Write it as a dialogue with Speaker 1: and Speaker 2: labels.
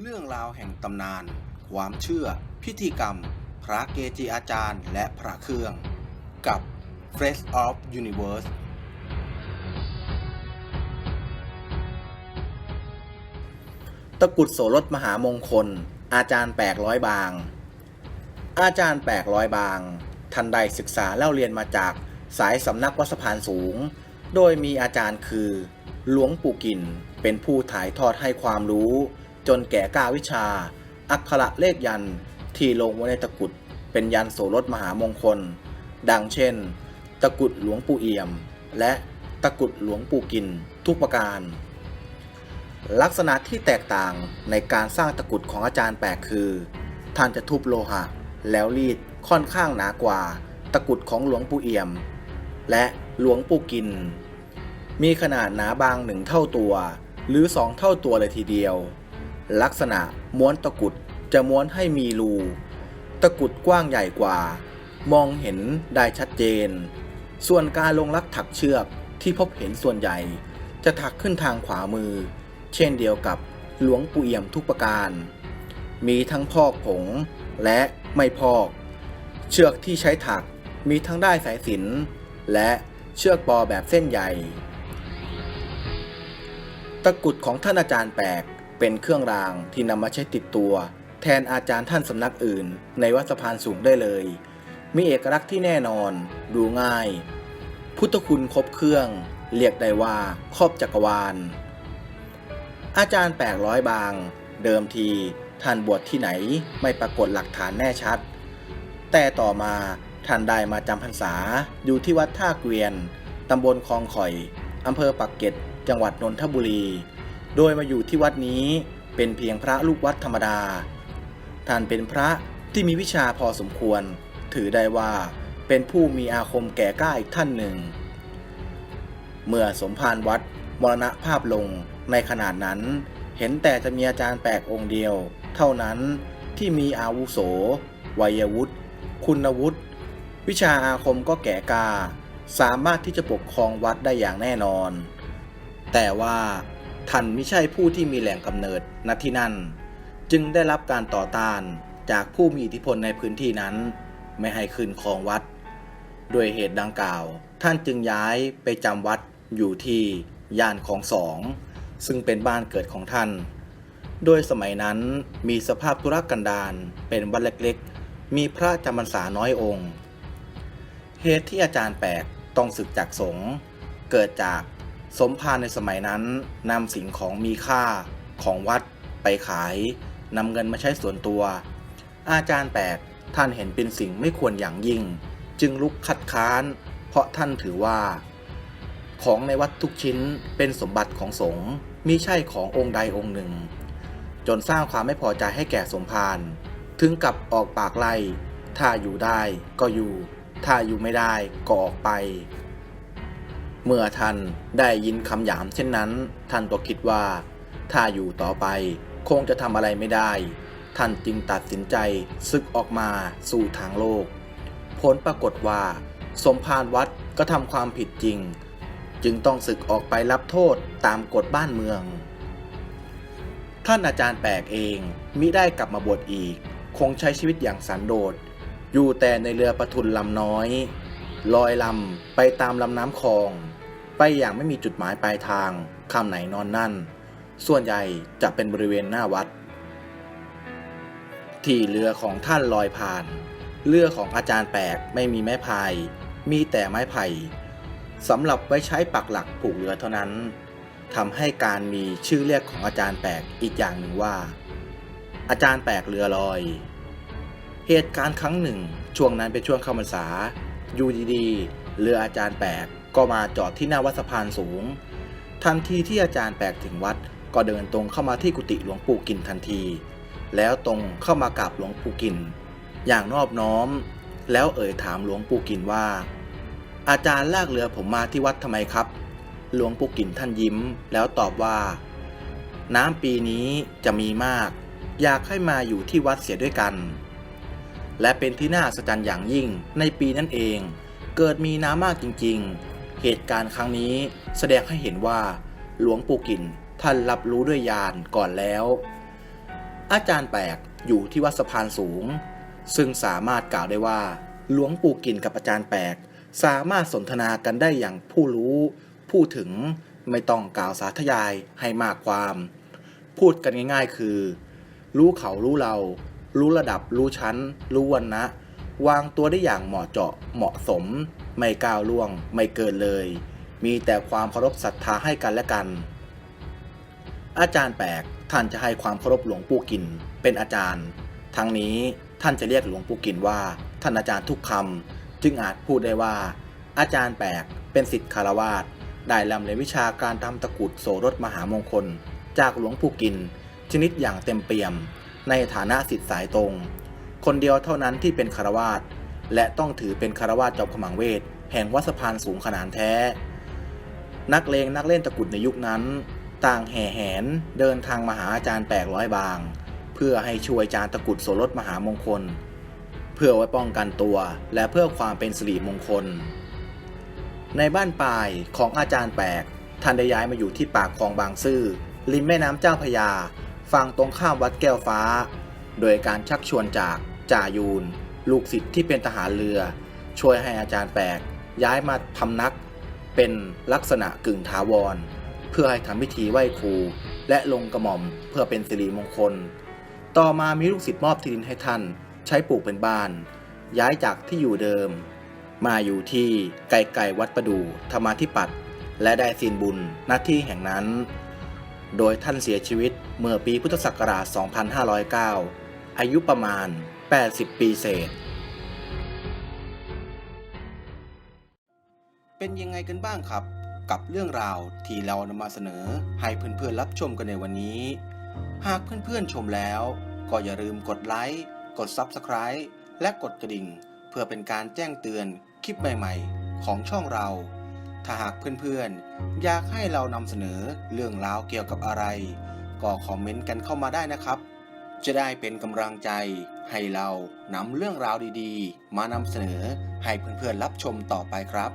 Speaker 1: เรื่องราวแห่งตำนาน ความเชื่อ พิธีกรรม พระเกจิอาจารย์ และพระเครื่อง กับ Face of Universe ตะกุดโสรถมหามงคล อาจารย์แปลกร้อยบาง อาจารย์แปลกร้อยบางท่านได้ศึกษาเล่าเรียนมาจากสายสำนักวัดสะพานสูง โดยมีอาจารย์คือ หลวงปู่กินเป็นผู้ถ่ายทอดให้ความรู้ จนแก่กล้าวิชา อักขระเลขยันที่ลงไว้ในตะกุดเป็นยันโสรถมหามงคล ดังเช่น ตะกุดหลวงปู่เอี่ยม และตะกุดหลวงปู่กินทุกประการ ลักษณะที่แตกต่างในการสร้างตะกุดของอาจารย์แปกคือ ท่านจะทุบโลหะ แล้วรีดค่อนข้างหนากว่า ตะกุดของหลวงปู่เอี่ยม และหลวงปู่กิน มีขนาดหนาบางหนึ่งเท่าตัว หรือสองเท่าตัวเลยทีเดียว ลักษณะม้วนตะกุดจะม้วนให้มีรู ตะกุดกว้างใหญ่กว่า มองเห็นได้ชัดเจน ส่วนการลงลักถักเชือกที่พบเห็นส่วนใหญ่ จะถักขึ้นทางขวามือ เช่นเดียวกับหลวงปู่เอี่ยมทุกประการ มีทั้งพอกผงและไม่พอก เชือกที่ใช้ถักมีทั้งได้สายสินและเชือกปอแบบเส้นใหญ่ ตะกุดของท่านอาจารย์แปลก เป็นเครื่องรางที่นำมาใช้ติดตัว แทนอาจารย์ท่านสำนักอื่น ในวัดสะพานสูงได้เลย มีเอกลักษณ์ที่แน่นอน ดูง่าย พุทธคุณครบเครื่อง เรียกได้ว่าครอบจักรวาล อาจารย์แปลกร้อยบาง เดิมทีท่านบวชที่ไหนไม่ปรากฏหลักฐานแน่ชัด แต่ต่อมาท่านได้มาจำพรรษาอยู่ที่วัดท่าเกวียน ตำบลคลองข่อย อำเภอปักเกร็ด จังหวัดนนทบุรี โดยมาอยู่ที่วัดนี้เป็นเพียงพระลูกวัดธรรมดา ท่านเป็นพระที่มีวิชาพอสมควร ถือได้ว่าเป็นผู้มีอาคมแก่กล้าอีกท่านหนึ่ง เมื่อสมภารวัดมรณภาพลงในขนาดนั้น เห็นแต่จะมีอาจารย์แปลกองค์เดียว เท่านั้นที่มีอาวุโส วัยวุฒิคุณวุฒิวิชาอาคมก็แก่ก้าสามารถที่จะปกครองวัดได้อย่างแน่นอน แต่ว่า ท่านไม่ใช่ผู้ที่มีแหล่งกำเนิดณที่นั่น จึงได้รับการต่อต้านจากผู้มีอิทธิพลในพื้นที่นั้น ไม่ให้ขึ้นครองวัด ด้วยเหตุดังกล่าว ท่านจึงย้ายไปจำวัดอยู่ที่ย่านของสอง ซึ่งเป็นบ้านเกิดของท่าน โดยสมัยนั้นมีสภาพธุรกันดารเป็นวัดเล็กๆ มีพระจำพรรษาน้อยองค์ เหตุที่อาจารย์แปลกต้องศึกจากสงฆ์เกิดจาก สมภารในสมัยนั้นนำสิ่งของมีค่าของวัดไปขายนำเงินมาใช้ส่วนตัว อาจารย์แปลกท่านเห็นเป็นสิ่งไม่ควรอย่างยิ่ง จึงลุกคัดค้าน เพราะท่านถือว่า ของในวัดทุกชิ้นเป็นสมบัติของสงฆ์มิใช่ขององค์ใดองค์หนึ่ง จนสร้างความไม่พอใจให้แก่สมภารถึงกับออกปากไล่ถ้าอยู่ได้ก็อยู่ ถ้าอยู่ไม่ได้ก็ออกไป เมื่อท่านได้ยินคำหยามเช่นนั้น ท่านก็คิดว่า ถ้าอยู่ต่อไปคงจะทำอะไรไม่ได้ ท่านจึงตัดสินใจซึกออกมาสู่ทางโลก ผลปรากฏว่า สมภารวัดก็ทำความผิดจริง จึงต้องศึกออกไปรับโทษตามกฎบ้านเมือง ท่านอาจารย์แปลกเองมิได้กลับมาบวชอีก คงใช้ชีวิตอย่างสันโดษ อยู่แต่ในเรือประทุนลำน้อย ลอยลำไปตามลำน้ำคลอง ไปอย่างไม่มีจุดหมายปลายทางคำไหนนอนนั่น ส่วนใหญ่จะเป็นบริเวณหน้าวัด ที่เรือของท่านลอยผ่าน เรือของอาจารย์แปลกไม่มีไม้พาย มีแต่ไม้ไผ่สำหรับไว้ใช้ปักหลักผูกเรือเท่านั้นทำให้การมีชื่อเรียกของอาจารย์แปลกอีกอย่างหนึ่งว่า อาจารย์แปลกเรือลอย เหตุการณ์ครั้งหนึ่ง ช่วงนั้นเป็นช่วงเข้าพรรษาอยู่ดีๆเรืออาจารย์แปลก ก็มาจอดที่หน้าวัดสะพานสูง ทันทีที่อาจารย์แปลกถึงวัด ก็เดินตรงเข้ามาที่กุฏิหลวงปู่กินทันที แล้วตรงเข้ามากราบหลวงปู่กิน อย่างนอบน้อม แล้วเอ่ยถามหลวงปู่กินว่า อาจารย์ลากเรือผมมาที่วัดทำไมครับ หลวงปู่กินท่านยิ้ม แล้วตอบว่า น้ำปีนี้จะมีมาก อยากให้มาอยู่ที่วัดเสียด้วยกัน และเป็นที่น่าสะใจอย่างยิ่งในปีนั้นเอง เกิดมีน้ำมากจริงๆ เหตุการณ์ครั้งนี้แสดงให้เห็นว่า หลวงปู่กินท่านรับรู้ด้วยญาณก่อนแล้ว อาจารย์แปลกอยู่ที่วัดสะพานสูง ซึ่งสามารถกล่าวได้ว่า หลวงปู่กินกับอาจารย์แปลก สามารถสนทนากันได้อย่างผู้รู้พูดถึงไม่ต้องกล่าวสาธยายให้มากความ พูดกันง่ายๆคือ รู้เขารู้เรา รู้ระดับรู้ชั้น รู้วันนะ วางตัวได้อย่างเหมาะเจาะเหมาะสม ไม่ก้าวล่วง ไม่เกินเลย มีแต่ความเคารพศรัทธาให้กันและกัน อาจารย์แปลกท่านจะให้ความเคารพหลวงปู่กิน เป็นอาจารย์ ทั้งนี้ท่านจะเรียกหลวงปู่กินว่า ท่านอาจารย์ทุกคำจึงอาจพูดได้ว่า อาจารย์แปลกเป็นสิทธิคารวาสได้ลำเรียนวิชาการทำตะกุดโสรถมหามงคล จากหลวงปู่กิน ชนิดอย่างเต็มเปี่ยม ในฐานะสิทธิสายตรง คนเดียวเท่านั้นที่เป็นคารวาส และต้องถือเป็นคารวาสจอมขมังเวทแห่งวัดสะพานสูงขนานแท้ นักเลงนักเล่นตะกุดในยุคนั้น ต่างแห่แหนเดินทางมาหาอาจารย์แปลกร้อยบาง เพื่อให้ช่วยอาจารย์ตะกุดโสรถมหามงคล เพื่อไว้ป้องกันตัว และเพื่อความเป็นสิริมงคล ในบ้านปลายของอาจารย์แปลกท่านได้ย้ายมาอยู่ที่ปากคลองบางซื่อริมแม่น้ำเจ้าพยาฝั่งตรงข้ามวัดแก้วฟ้า โดยการชักชวนจากจ่ายูน ลูกศิษย์ที่เป็นทหารเรือ ช่วยให้อาจารย์แปลก ย้ายมาพำนัก เป็นลักษณะกึ่งถาวร เพื่อให้ทำพิธีไหว้ครู และลงกระหม่อมเพื่อเป็นสิริมงคล ต่อมามีลูกศิษย์มอบที่ดินให้ท่าน ใช้ปลูกเป็นบ้าน ย้ายจากที่อยู่เดิม มาอยู่ที่ไกลๆวัดประดูธรรมาธิปัตย์และได้สินบุญหน้าที่แห่งนั้น โดยท่านเสียชีวิตเมื่อปีพุทธศักราช 2509 อายุประมาณ 80 ปีเศษ เป็นยังไงกันบ้างครับ กับเรื่องราวที่เรานำมาเสนอให้เพื่อนๆรับชมกันในวันนี้ หากเพื่อนๆชมแล้ว ก็อย่าลืมกดไลค์กด Subscribe และกดกระดิ่ง เพื่อเป็นการแจ้งเตือนคลิปใหม่ๆ ของช่องเรา ถ้าหากเพื่อนๆ อยากให้เรานำเสนอเรื่องราวเกี่ยวกับอะไร ก็คอมเมนต์กันเข้ามาได้นะครับ จะได้เป็นกำลังใจ ให้เรานำเรื่องราวดีๆ มานำเสนอให้เพื่อนๆรับชมต่อไปครับ